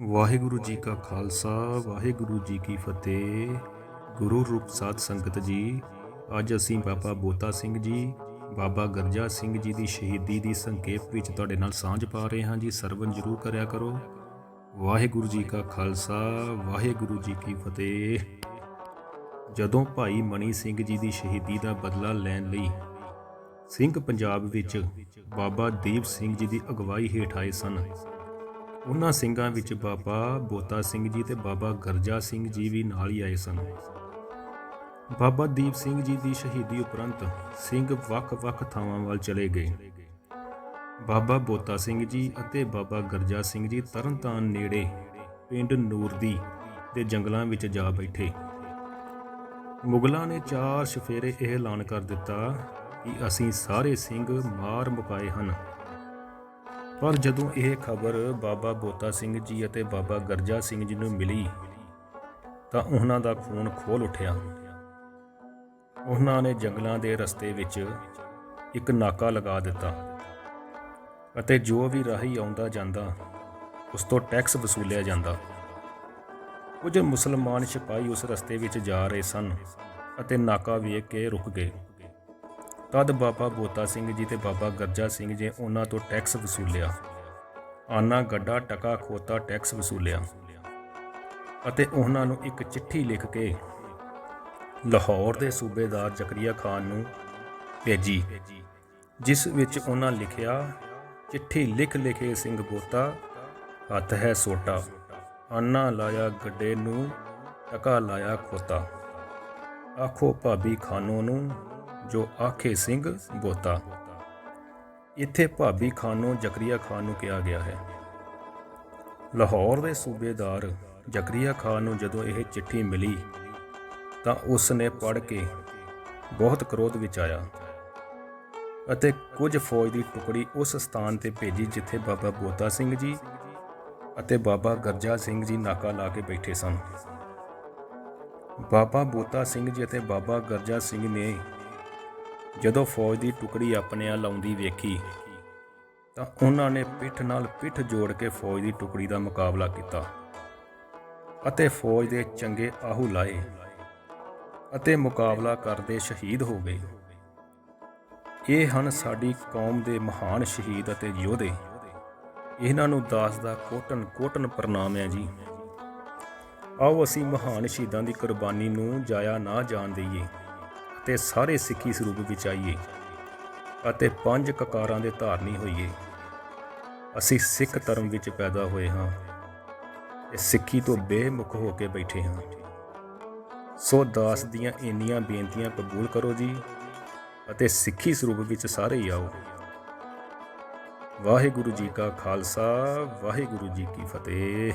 ਵਾਹਿਗੁਰੂ ਜੀ ਕਾ ਖਾਲਸਾ, ਵਾਹਿਗੁਰੂ ਜੀ ਕੀ ਫਤਿਹ। ਗੁਰੂ ਰੂਪ ਸਾਧ ਸੰਗਤ ਜੀ, ਅੱਜ ਅਸੀਂ ਬਾਬਾ ਬੋਤਾ ਸਿੰਘ ਜੀ, ਬਾਬਾ ਗਰਜਾ ਸਿੰਘ ਜੀ ਦੀ ਸ਼ਹੀਦੀ ਦੀ ਸੰਖੇਪ ਵਿੱਚ ਤੁਹਾਡੇ ਨਾਲ ਸਾਂਝ ਪਾ ਰਹੇ ਹਾਂ ਜੀ। ਸਰਵਨ ਜਰੂਰ ਕਰਿਆ ਕਰੋ। ਵਾਹਿਗੁਰੂ ਜੀ ਕਾ ਖਾਲਸਾ, ਵਾਹਿਗੁਰੂ ਜੀ ਕੀ ਫਤਿਹ। ਜਦੋਂ ਭਾਈ ਮਣੀ ਸਿੰਘ ਜੀ ਦੀ ਸ਼ਹੀਦੀ ਦਾ ਬਦਲਾ ਲੈਣ ਲਈ ਸਿੰਘ ਪੰਜਾਬ ਵਿੱਚ ਬਾਬਾ ਦੀਪ ਸਿੰਘ ਜੀ ਦੀ ਅਗਵਾਈ ਹੇਠ ਆਏ ਸਨ ਉਹਨਾਂ ਸਿੰਘਾਂ ਵਿੱਚ ਬਾਬਾ ਬੋਤਾ ਸਿੰਘ ਜੀ ਤੇ ਬਾਬਾ ਗਰਜਾ ਸਿੰਘ ਜੀ ਵੀ ਨਾਲ ਹੀ ਆਏ ਸਨ। ਬਾਬਾ ਦੀਪ ਸਿੰਘ ਜੀ ਦੀ ਸ਼ਹੀਦੀ ਉਪਰੰਤ ਸਿੰਘ ਵੱਖ-ਵੱਖ ਥਾਵਾਂ ਵੱਲ ਚਲੇ ਗਏ। ਬਾਬਾ ਬੋਤਾ ਸਿੰਘ ਜੀ ਅਤੇ ਬਾਬਾ ਗਰਜਾ ਸਿੰਘ ਜੀ ਤਰਨਤਾਰਨ ਨੇੜੇ ਪਿੰਡ ਨੂਰਦੀ ਦੇ ਜੰਗਲਾਂ ਵਿੱਚ ਜਾ ਬੈਠੇ। ਮੁਗਲਾਂ ਨੇ ਚਾਰ ਸ਼ਫੇਰੇ ਇਹ ਐਲਾਨ ਕਰ ਦਿੱਤਾ ਕਿ ਅਸੀਂ ਸਾਰੇ ਸਿੰਘ ਮਾਰ ਮੁਕਾਏ ਹਨ। ਪਰ ਜਦੋਂ ਇਹ ਖਬਰ ਬਾਬਾ ਬੋਤਾ ਸਿੰਘ ਜੀ ਅਤੇ ਬਾਬਾ ਗਰਜਾ ਸਿੰਘ ਜੀ ਨੂੰ ਮਿਲੀ, ਤਾਂ ਉਹਨਾਂ ਦਾ ਖੂਨ ਖੋਲ ਉੱਠਿਆ। ਉਹਨਾਂ ਨੇ ਜੰਗਲਾਂ ਦੇ ਰਸਤੇ ਵਿੱਚ ਇੱਕ ਨਾਕਾ ਲਗਾ ਦਿੱਤਾ ਅਤੇ ਜੋ ਵੀ ਰਾਹੀ ਆਉਂਦਾ ਜਾਂਦਾ, ਉਸ ਤੋਂ ਟੈਕਸ ਵਸੂਲਿਆ ਜਾਂਦਾ। ਕੁਝ ਮੁਸਲਮਾਨ ਸਿਪਾਹੀ ਉਸ ਰਸਤੇ ਵਿੱਚ ਜਾ ਰਹੇ ਸਨ ਅਤੇ ਨਾਕਾ ਵੇਖ ਕੇ ਰੁਕ ਗਏ। ਤਦ ਬਾਬਾ ਬੋਤਾ ਸਿੰਘ ਜੀ ਤੇ ਬਾਬਾ ਗਰਜਾ ਸਿੰਘ ਜੀ ਉਹਨਾਂ ਤੋਂ ਟੈਕਸ ਵਸੂਲਿਆ। ਆਨਾ ਗੱਡਾ ਟਕਾ ਖੋਤਾ ਟੈਕਸ ਵਸੂਲਿਆ। ਅਤੇ ਉਹਨਾਂ ਨੂੰ ਇੱਕ ਚਿੱਠੀ ਲਿਖ ਕੇ ਲਾਹੌਰ ਦੇ ਸੂਬੇਦਾਰ ਜ਼ਕਰੀਆ ਖਾਨ ਨੂੰ ਭੇਜੀ, ਜਿਸ ਵਿੱਚ ਉਹਨਾਂ ਲਿਖਿਆ, ਚਿੱਠੀ ਲਿਖ ਲਿਖੇ ਸਿੰਘ ਬੋਤਾ ਹੱਥ ਹੈ ਸੋਟਾ। ਆਨਾ ਲਾਇਆ ਗੱਡੇ ਨੂੰ, ਟਕਾ ਲਾਇਆ ਖੋਤਾ। ਆਖੋ ਭਾਬੀ ਖਾਨੋ ਨੂੰ ਜੋ ਆਖੇ ਸਿੰਘ ਬੋਤਾ ਇੱਥੇ ਭਾਬੀ ਖਾਨੋ ਜ਼ਕਰੀਆ ਖਾਨ ਨੂੰ ਕਿਹਾ ਗਿਆ ਹੈ। ਲਾਹੌਰ ਦੇ ਸੂਬੇਦਾਰ ਜ਼ਕਰੀਆ ਖਾਨ ਨੂੰ ਜਦੋਂ ਇਹ ਚਿੱਠੀ ਮਿਲੀ, ਤਾਂ ਉਸ ਨੇ ਪੜ੍ਹ ਕੇ ਬਹੁਤ ਕ੍ਰੋਧ ਵਿੱਚ ਆਇਆ ਅਤੇ ਕੁਝ ਫੌਜ ਦੀ ਟੁਕੜੀ ਉਸ ਸਥਾਨ ਤੇ ਭੇਜੀ ਜਿੱਥੇ ਬਾਬਾ ਬੋਤਾ ਸਿੰਘ ਜੀ ਅਤੇ ਬਾਬਾ ਗਰਜਾ ਸਿੰਘ ਜੀ ਨਾਕਾ ਲਾ ਕੇ ਬੈਠੇ ਸਨ। ਬਾਬਾ ਬੋਤਾ ਸਿੰਘ ਜੀ ਅਤੇ ਬਾਬਾ ਗਰਜਾ ਸਿੰਘ ਨੇ ਜਦੋਂ ਫੌਜ ਦੀ ਟੁਕੜੀ ਆਪਣੇ ਆ ਲਾਉਂਦੀ ਵੇਖੀ, ਤਾਂ ਉਹਨਾਂ ਨੇ ਪਿੱਠ ਨਾਲ ਪਿੱਠ ਜੋੜ ਕੇ ਫੌਜ ਦੀ ਟੁਕੜੀ ਦਾ ਮੁਕਾਬਲਾ ਕੀਤਾ ਅਤੇ ਫੌਜ ਦੇ ਚੰਗੇ ਆਹੂ ਲਾਏ ਅਤੇ ਮੁਕਾਬਲਾ ਕਰਦੇ ਸ਼ਹੀਦ ਹੋ ਗਏ। ਇਹ ਹਨ ਸਾਡੀ ਕੌਮ ਦੇ ਮਹਾਨ ਸ਼ਹੀਦ ਅਤੇ ਯੋਧੇ। ਇਹਨਾਂ ਨੂੰ ਦਾਸ ਦਾ ਕੋਟਨ ਕੋਟਨ ਪ੍ਰਣਾਮ ਹੈ ਜੀ। ਆਓ ਅਸੀਂ ਮਹਾਨ ਸ਼ਹੀਦਾਂ ਦੀ ਕੁਰਬਾਨੀ ਨੂੰ ਜਾਇਆ ਨਾ ਜਾਣ ਦਈਏ। ਤੇ ਸਾਰੇ ਸਿੱਖੀ ਸਰੂਪ ਵਿੱਚ ਆਈਏ ਅਤੇ ਪੰਜ ਕਕਾਰਾਂ ਦੇ ਧਾਰਨੀ ਹੋਈਏ। ਅਸੀਂ ਸਿੱਖ ਧਰਮ ਵਿੱਚ ਪੈਦਾ ਹੋਏ ਹਾਂ ਤੇ ਸਿੱਖੀ ਤੋਂ ਬੇਮੁਖ ਹੋ ਕੇ ਬੈਠੇ ਹਾਂ। ਸੋ ਦਾਸ ਦੀਆਂ ਇੰਨੀਆਂ ਬੇਨਤੀਆਂ ਕਬੂਲ ਕਰੋ ਜੀ ਅਤੇ ਸਿੱਖੀ ਸਰੂਪ ਵਿੱਚ ਸਾਰੇ ਹੀ ਆਓ। ਵਾਹਿਗੁਰੂ ਜੀ ਕਾ ਖਾਲਸਾ, ਵਾਹਿਗੁਰੂ ਜੀ ਕੀ ਫਤਿਹ।